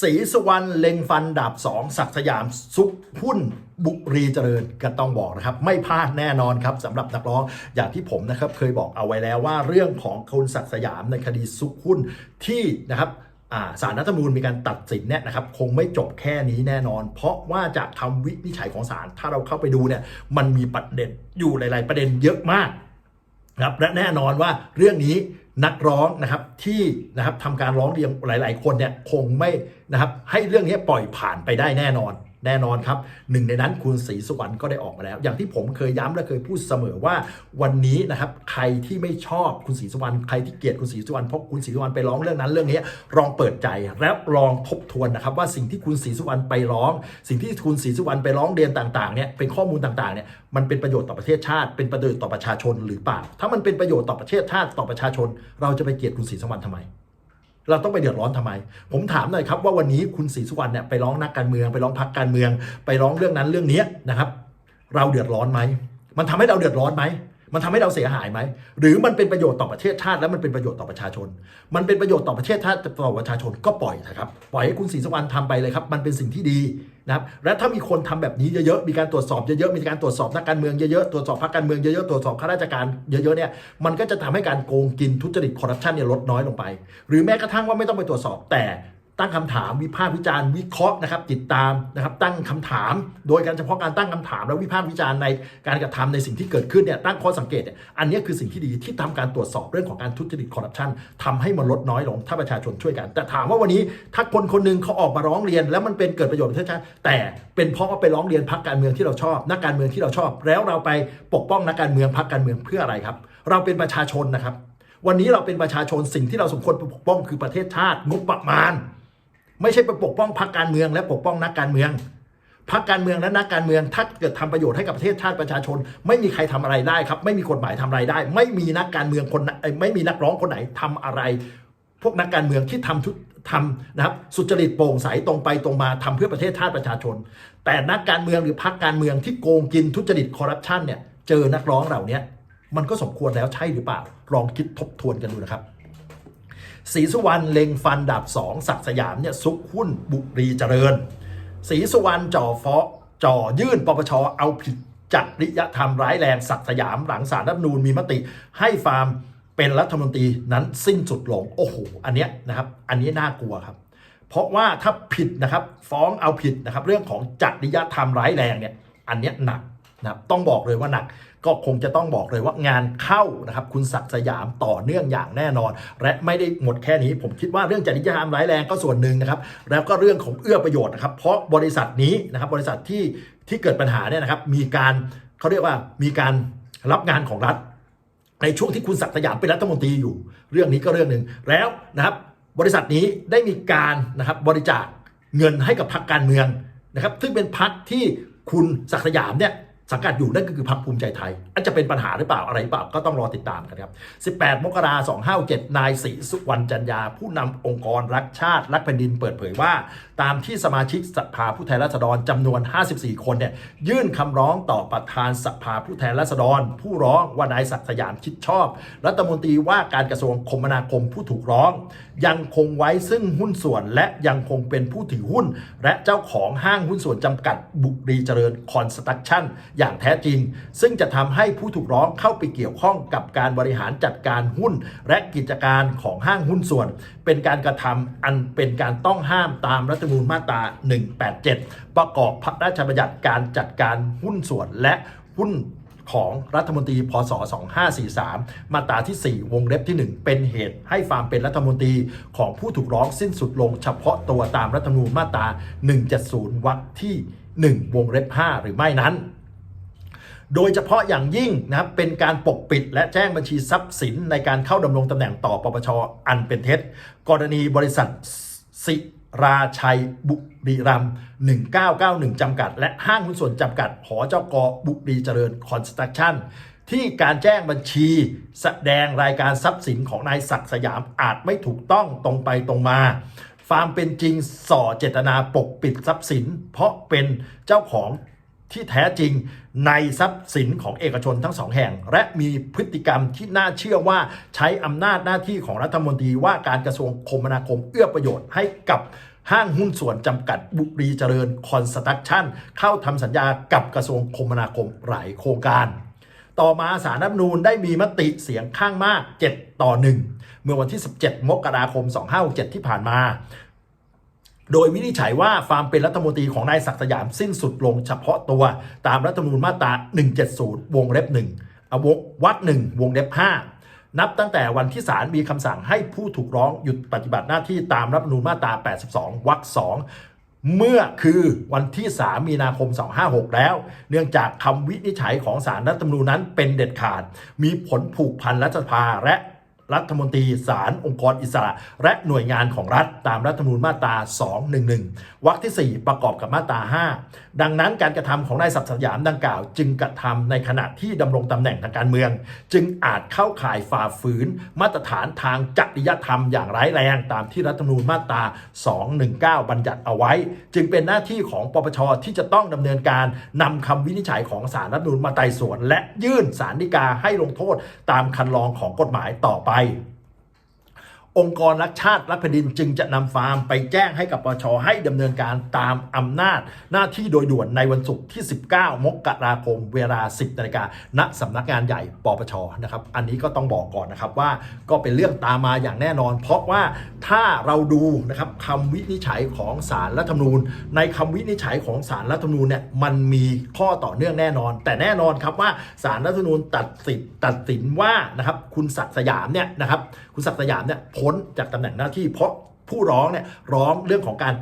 ศรีสวรรณเล็งฟันดาบสองศักสยามซุกหุ้นบุรีเจริญก็ต้องบอกนะครับ ไม่พลาดแน่นอนครับสำหรับนักร้องอย่างที่ผมนะครับเคยบอกเอาไว้แล้วว่าเรื่องของคุณศักสยามในคดีซุกหุ้นที่นะครับอ่าศาลรัฐธรรมนูญมีการตัดสินเนี่ยนะครับคงไม่จบแค่นี้แน่นอน เพราะว่าจากคำวินิจฉัยของศาลถ้าเราเข้าไปดูเนี่ยมันมีประเด็นอยู่หลาย ๆ ประเด็นเยอะมากนะครับและแน่นอนว่าเรื่องนี้ นักร้องนะครับที่นะครับทำการร้องเรียนหลาย ๆ คนเนี่ยคงไม่นะครับให้เรื่องนี้ปล่อยผ่านไปได้แน่นอน แน่นอนครับหนึ่งในนั้นคุณศรีสุวรรณก็ได้ออกมาแล้ว อย่างที่ผมเคยย้ำและเคยพูดเสมอว่าวันนี้นะครับใครที่ไม่ชอบคุณศรีสุวรรณใครที่เกลียดคุณศรีสุวรรณเพราะคุณศรีสุวรรณไปร้องเรื่องนั้นเรื่องนี้ลองเปิดใจและลองทบทวนนะครับ ว่าสิ่งที่คุณศรีสุวรรณไปร้อง สิ่งที่คุณศรีสุวรรณไปร้องเรียนต่างๆเนี่ยเป็นข้อมูลต่างๆเนี่ยมันเป็นประโยชน์ต่อประเทศชาติ เป็นประโยชน์ต่อประชาชนหรือเปล่า ถ้ามันเป็นประโยชน์ต่อประเทศชาติต่อประชาชน เราจะไปเกลียดคุณศรีสุวรรณทำไม เราต้องไปเดือดร้อนทำไม ผมถามหน่อยครับว่าวันนี้คุณศรีสุวรรณเนี่ยไปร้องนักการเมือง ไปร้องพักการเมือง ไปร้องเรื่องนั้นเรื่องนี้นะครับ เราเดือดร้อนไหม มันทำให้เราเดือดร้อนไหม มันทำให้เราเสียหายไหม หรือมันเป็นประโยชน์ต่อประเทศชาติ และมันเป็นประโยชน์ต่อประชาชน มันเป็นประโยชน์ต่อประเทศชาติต่อประชาชนก็ปล่อยนะครับ ปล่อยให้คุณศรีสุวรรณทำไปเลยครับ มันเป็นสิ่งที่ดี นะครับและถ้ามีคนทำแบบนี้เยอะๆมีการตรวจสอบเยอะๆมีการตรวจสอบนักการเมืองเยอะๆตรวจสอบพรรคการเมืองเยอะๆตรวจสอบข้าราชการเยอะๆเนี่ยมันก็จะทำให้การโกงกินทุจริตคอร์รัปชันเนี่ยลดน้อยลงไป หรือแม้กระทั่งว่าไม่ต้องไปตรวจสอบแต่ ตั้งคำถามวิพากษ์วิจารณ์วิเคราะห์นะครับ ติดตามนะครับตั้งคำถาม โดยการเฉพาะการตั้งคำถาม และวิพากษ์วิจารณ์ในการกระทำในสิ่งที่เกิดขึ้นเนี่ยตั้งข้อสังเกตเนี่ยอันนี้คือสิ่งที่ดีที่ทำการตรวจสอบเรื่องของการทุจริตคอร์รัปชันทำให้มันลดน้อยลงถ้าประชาชนช่วยกัน แต่ถามว่าวันนี้ถ้าคนคนหนึงเขาออกมาร้องเรียน แล้วมันเป็นเกิดประโยชน์ประเทศชาติแต่เป็นเพราะว่าไปร้องเรียนพรรคการเมืองที่เราชอบ นักการเมืองที่เราชอบ แล้วเราไปปกป้องนักการเมืองพรรคการเมืองเพื่ออะไรครับ เราเป็นประชาชนนะครับ วันนี้เราเป็นประชาชนสิ่งที่เราสมควรปกป้องคือประเทศชาติงบประมาณ ไม่ใช่ไปปกป้องพรรคการเมือง และปกป้องนักการเมืองพรรคการเมืองและนักการเมือง ถ้าเกิดทำประโยชน์ให้กับประเทศชาติประชาชน ไม่มีใครทำอะไรได้ครับ ไม่มีกฎหมายทำอะไรได้ ไม่มีนักการเมืองคนไไม่มีนักร้องคนไหนทำอะไร พวกนักการเมืองที่ทำทุกทำนะครับสุจริตโปร่งใสตรงไปตรงมาทำเพื่อประเทศชาติประชาชน แต่นักการเมืองหรือพรรคการเมืองที่โกงกินทุจริตคอร์รัปชันเนี่ยเจอนักร้องเหล่านี้มันก็สมควรแล้วใช่หรือเปล่าลองคิดทบทวนกันดูนะครับ ศรีสุวรรณเล็งฟันดาบสองศักสยามเนี่ยซุกหุ้นบุรีเจริญศรีสุวรรณจ่อฟ้องจ่อยื่นปปชเอาผิดจริยธรรมร้ายแรงศักสยามหลังสารรัฐนูญมีมติให้ฟาร์มเป็นรัฐมนตรีนั้นสิ้นสุดลง โอ้โห อันเนี้ยนะครับ อันนี้น่ากลัวครับ เพราะว่าถ้าผิดนะครับฟ้องเอาผิดนะครับ เรื่องของจริยธรรมร้ายแรงเนี่ย อันเนี้ยหนักนะครับต้องบอกเลยว่าหนัก ก็คงจะต้องบอกเลยว่างานเข้านะครับคุณศักดิ์สยามต่อเนื่องอย่างแน่นอน และไม่ได้หมดแค่นี้ ผมคิดว่าเรื่องจริยธรรมร้ายแรงก็ส่วนหนึ่งนะครับแล้วก็เรื่องของเอื้อประโยชน์นะครับเพราะบริษัทนี้นะครับบริษัทที่ที่เกิดปัญหาเนี่ยนะครับมีการเขาเรียกว่ามีการรับงานของรัฐ ในช่วงที่คุณศักดิ์สยามเป็นรัฐมนตรีอยู่ เรื่องนี้ก็เรื่องหนึ่งแล้วนะครับบริษัทนี้ได้มีการนะครับบริจาคเงินให้กับพรรคการเมืองนะครับซึ่งเป็นพรรคที่คุณศักดิ์สยามเนี่ย สังกัดอยู่นั่นก็คือพรรคภูมิใจไทยอันจะเป็นปัญหาหรือเปล่าอะไรหรือเปล่าก็ต้องรอติดตามกันครับ 18 มกราคม257 นายศรีสุวรรณจันยา ผู้นำองค์กรรักชาติรักแผ่นดินเปิดเผยว่า ตามที่สมาชิกสภาผู้แทนราษฎรจำนวน 54 คนเนี่ยยื่นคำร้องต่อประธานสภาผู้แทนราษฎร ผู้ร้องว่านายศักดิ์สยามคิดชอบ รัฐมนตรีว่าการกระทรวงคมนาคมผู้ถูกร้อง ยังคงไว้ซึ่งหุ้นส่วนและยังคงเป็นผู้ถือหุ้น และเจ้าของห้างหุ้นส่วนจำกัดบุรีเจริญคอนสตรักชั่นอย่างแท้จริง ซึ่งจะทำให้ผู้ถูกร้องเข้าไปเกี่ยวข้องกับการบริหารจัดการหุ้น และกิจการของห้างหุ้นส่วน เป็นการกระทำอันเป็นการต้องห้ามตามรัฐธรรมนูญมาตรา 187 ประกอบพระราชบัญญัติการจัดการหุ้นส่วนและหุ้นของรัฐมนตรี พศ 2543 มาตราที่ 4 วงเล็บที่ 1 เป็นเหตุให้ฟาร์มเป็นรัฐมนตรีของผู้ถูกร้องสิ้นสุดลงเฉพาะตัวตามรัฐธรรมนูญมาตรา 170 วรรคที่ 1 วงเล็บ 5 หรือไม่นั้น โดยเฉพาะอย่างยิ่งนะครับเป็นการปกปิดและแจ้งบัญชีทรัพย์สินในการเข้าดำรงตำแหน่งต่อปปชอันเป็นเท็จ กรณีบริษัทสิราชัยบุรีรัม1991 จำกัด และห้างหุ้นส่วนจำกัด หอเจ้ากอบุรีเจริญคอนสตรักชั่นที่การแจ้งบัญชีแสดงรายการทรัพย์สินของนายศักดิ์สยามอาจไม่ถูกต้องตรงไปตรงมาฟามเป็นจริงส่อเจตนาปกปิดทรัพย์สิน เพราะเป็นเจ้าของ ที่แท้จริงในทรัพย์สินของเอกชนทั้งสองแห่ง และมีพฤติกรรมที่น่าเชื่อว่าใช้อำนาจหน้าที่ของรัฐมนตรีว่าการกระทรวงคมนาคมเอื้อประโยชน์ให้กับห้างหุ้นส่วนจำกัดบุรีเจริญคอนสตรักชั่นเข้าทำสัญญากับกระทรวงคมนาคมหลายโครงการ ต่อมาสารรัฐมนูญได้มีมติเสียงข้างมาก 7 ต่อ 1 เมื่อวันที่ 17 มกราคม 2567 ที่ผ่านมา โดยวินิจฉัยว่าความเป็นรัฐมนตรีของนายศักดิ์สยามสิ้นสุดลงเฉพาะตัวตามรัฐธรรมนูญมาตรา 170 วงเล็บ1อวงวัด1วงเล็บ5 นับตั้งแต่วันที่ศาลมีคำสั่งให้ผู้ถูกร้องหยุดปฏิบัติหน้าที่ตามรัฐธรรมนูญมาตรา 82 วรรค2เมื่อคือวันที่ 3 มีนาคม 256 แล้ว เนื่องจากคำวินิจฉัยของศาลรัฐธรรมนูญนั้นเป็นเด็ดขาด มีผลผูกพันรัฐสภาและ รัฐมนตรีศาลองค์กรอิสระ และหน่วยงานของรัฐตามรัฐธรรมนูญมาตรา 211 วรรคที่ 4 ประกอบกับมาตรา 5 ดังนั้นการกระทำของนายศักดิ์สยามดังกล่าว จึงกระทำในขณะที่ดำรงตำแหน่งทางการเมือง จึงอาจเข้าข่ายฝ่าฝืน มาตรฐานทางจริยธรรมอย่างร้ายแรงตามที่รัฐธรรมนูญมาตรา 219 บัญญัติเอาไว้ จึงเป็นหน้าที่ของปปชที่จะต้องดำเนินการนำคำวินิจฉัยของศาลรัฐธรรมนูญมาไต่สวน และยื่นสารฎีกาให้ลงโทษตามคันลองของกฎหมายต่อไป Aí, องค์กรรักชาติรักแผ่นดินจึงจะนำฟาร์มไปแจ้งให้กับปชให้ดำเนินการตามอำนาจหน้าที่โดยด่วนในวันศุกร์ที่ 19 มกราคม เวลา 10นาฬิกาณสำนักงานใหญ่ปปชนะครับอันนี้ก็ต้องบอกก่อนนะครับว่าก็เป็นเรื่องตามมาอย่างแน่นอน เพราะว่าถ้าเราดูนะครับคำวินิจฉัยของศาลรัฐธรรมนูญ ในคำวินิจฉัยของศาลรัฐธรรมนูญเนี่ยมันมีข้อต่อเนื่องแน่นอน แต่แน่นอนครับว่าศาลรัฐธรรมนูญตัดสินตัดสินว่านะครับคุณศักดิ์สยามเนี่ยนะครับคุณศักดิ์สยามเนี่ยพ้นจากตำแหน่งหน้าที่ เพราะผู้ร้องเนี่ยร้องเรื่องของการ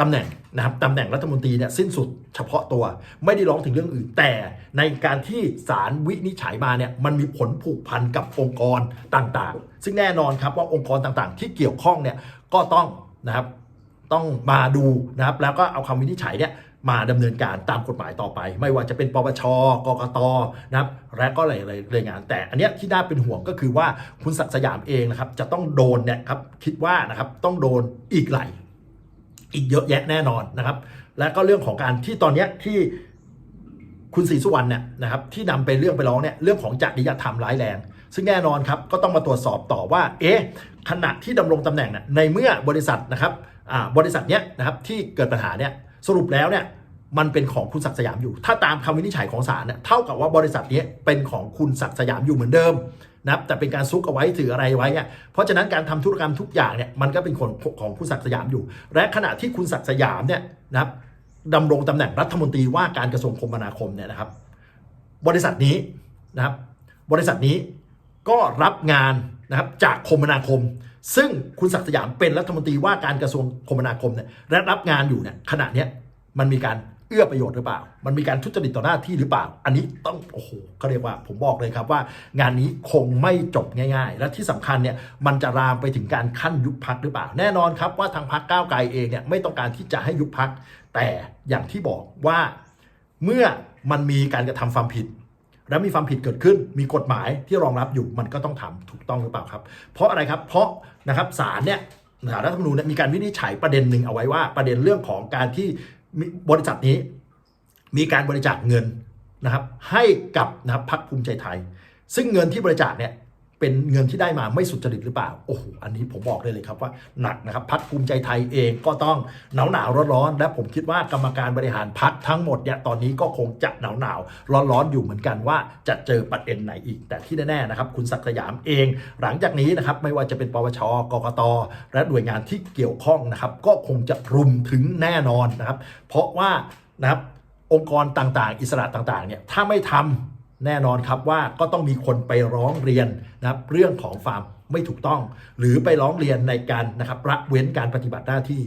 ตำแหน่งนะครับตำแหน่งรัฐมนตรีเนี่ยสิ้นสุดเฉพาะตัว ไม่ได้ร้องถึงเรื่องอื่น แต่ในการที่ศาลวินิจฉัยมาเนี่ยมันมีผลผูกพันกับองค์กรต่างๆ ซึ่งแน่นอนครับว่าองค์กรต่างๆ ที่เกี่ยวข้องเนี่ยก็ต้องนะครับต้องมาดูนะครับแล้วก็เอาคำวินิจฉัยเนี่ย มาดำเนินการตามกฎหมายต่อไป ไม่ว่าจะเป็นปปชกกตนะครับและก็หลายๆรายงาน แต่อันเนี้ยที่น่าเป็นห่วงก็คือว่าคุณศักดิ์สยามเองนะครับจะต้องโดนเนี่ยครับคิดว่านะครับต้องโดนอีกไหลายอีกเยอะแยะแน่นอนนะครับ และก็เรื่องของการที่ตอนเนี้ยที่คุณศรีสุวรรณเนี่ยนะครับที่นำไปเรื่องไปร้องเนี่ยเรื่องของจริยธรรมร้ายแรง ซึ่งแน่นอนครับก็ต้องมาตรวจสอบต่อว่า เอ๊ะขณะที่ดำรงตำแหน่งเนี่ยในเมื่อบริษัทนะครับอ่าบริษัทเนี้ยนะครับที่เกิดปัญหาเนี่ย สรุปแล้วเนี่ยมันเป็นของคุณศักดิ์สยามอยู่ ถ้าตามคำวินิจฉัยของศาลเนี่ยเท่ากับว่าบริษัทนี้เป็นของคุณศักดิ์สยามอยู่เหมือนเดิมนะแต่เป็นการซุกเอาไว้ถืออะไรไว้เนี่ยเพราะฉะนั้นการทำธุรกรรมทุกอย่างเนี่ยมันก็เป็นของของคุณศักดิ์สยามอยู่ และขณะที่คุณศักดิ์สยามเนี่ยนะครับดำรงตำแหน่งรัฐมนตรีว่าการกระทรวงคมนาคมเนี่ยนะครับ บริษัทนี้นะครับ บริษัทนี้ก็รับงาน นะครับจากคมนาคม ซึ่งคุณศักดิ์สยามเป็นรัฐมนตรีว่าการกระทรวงคมนาคมเนี่ยและรับงานอยู่เนี่ยขณะเนี้ยมันมีการเอื้อประโยชน์หรือเปล่า มันมีการทุจริตต่อหน้าที่หรือเปล่า อันนี้ต้องโอ้โหเขาเรียกว่าผมบอกเลยครับว่า งานนี้คงไม่จบง่าย ๆ และที่สำคัญเนี่ยมันจะรามไปถึงการขั้นยุบพักหรือเปล่า แน่นอนครับว่าทางพักก้าวไกลเองเนี่ยไม่ต้องการที่จะให้ยุบพักแต่อย่างที่บอกว่าเมื่อมันมีการกระทำความผิด แล้วมีความผิดเกิดขึ้น มีกฎหมายที่รองรับอยู่มันก็ต้องทำถูกต้องหรือเปล่าครับ เพราะอะไรครับเพราะนะครับศาลเนี่ยศาลรัฐธรรมนูญเนี่ยมีการวินิจฉัยประเด็นหนึ่งเอาไว้ว่า ประเด็นเรื่องของการที่บริษัทนี้ มีการบริจาคเงินนะครับให้กับนะครับพรรคภูมิใจไทย ซึ่งเงินที่บริจาคเนี่ย เป็นเงินที่ได้มาไม่สุจริตหรือเปล่า โอ้โห อันนี้ผมบอกได้เลยครับว่าหนักนะครับพรรคภูมิใจไทยเองก็ต้องหนาวหนาวร้อนร้อนๆและผมคิดว่ากรรมการบริหารพรรคทั้งหมดเนี่ยตอนนี้ก็คงจะหนาวหนาวร้อนร้อนๆอยู่เหมือนกันว่าจะเจอประเด็นไหนอีก แต่ที่แน่ๆนะครับคุณศักดิ์สยามเอง หลังจากนี้นะครับไม่ว่าจะเป็นปปชกกตและหน่วยงานที่เกี่ยวข้องนะครับก็คงจะรุมถึงแน่นอนนะครับ เพราะว่านะครับองค์กรต่างๆ อิสระต่างๆเนี่ยถ้าไม่ทำ แน่นอนครับว่าก็ต้องมีคนไปร้องเรียนนะครับเรื่องของฟาร์มไม่ถูกต้อง หรือไปร้องเรียนในการนะครับละเว้นการปฏิบัติหน้าที่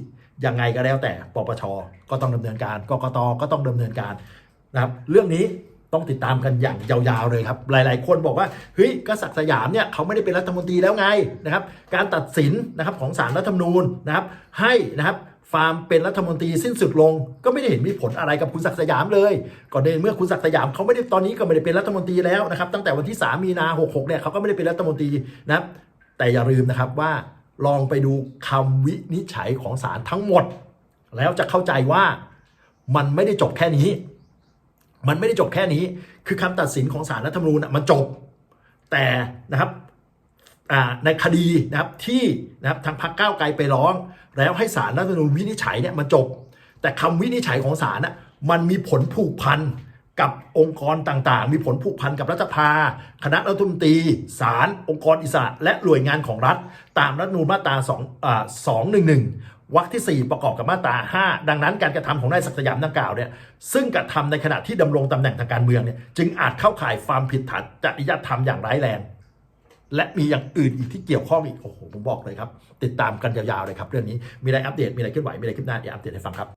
ยังไงก็แล้วแต่ปปชก็ต้องดำเนินการกกตก็ต้องดำเนินการนะครับเรื่องนี้ต้องติดตามกันอย่างยาวๆเลยครับ หลายๆ คนบอกว่าเฮ้ยกษัตริย์สยามเนี่ยเขาไม่ได้เป็นรัฐมนตรีแล้วไงนะครับ การตัดสินนะครับของศาลรัฐธรรมนูญนะครับให้นะครับ ฟามเป็นรัฐมนตรีสิ้นสุดลง ก็ไม่ได้เห็นมีผลอะไรกับคุณศักดิ์สยามเลย ก่อนในเมื่อคุณศักดิ์สยามเขาไม่ได้ตอนนี้ก็ไม่ได้เป็นรัฐมนตรีแล้วนะครับตั้งแต่วันที่ 3 มีนา66เนี่ยเขาก็ไม่ได้เป็นรัฐมนตรีนะแต่อย่าลืมนะครับว่าลองไปดูคำวินิจฉัยของศาลทั้งหมด แล้วจะเข้าใจว่ามันไม่ได้จบแค่นี้ มันไม่ได้จบแค่นี้ คือคำตัดสินของศาลรัฐธรรมนูญน่ะมันจบ แต่นะครับ ในคดีนะครับที่นะครับทางพรรคก้าวไกลไปร้อง แล้วให้ศาลรัฐธรรมนูญวินิจฉัยเนี่ยมันจบ แต่คำวินิจฉัยของศาลน่ะมันมีผลผูกพันกับองค์กรต่างๆ มีผลผูกพันกับรัฐสภา คณะรัฐมนตรีศาลองค์กรอิสระ และหน่วยงานของรัฐ ตามรัฐธรรมนูญมาตรา2อ่า211วรรคที่ 4 ประกอบกับมาตรา 5 ดังนั้นการกระทำของนายศักดิ์สยามดังกล่าวเนี่ยซึ่งกระทำในขณะที่ดำรงตำแหน่งทางการเมืองเนี่ยจึงอาจเข้าข่ายความผิดฐานจริยธรรมอย่างร้ายแรง และมีอย่างอื่นอีกที่เกี่ยวข้องอีกโอ้โหผมบอกเลยครับ ติดตามกันยาวๆเลยครับเรื่องนี้มีอะไรอัปเดตมีอะไรเคลื่อนไหวมีอะไรคลิปหน้าเดี๋ยวอัปเดตให้ฟังครับ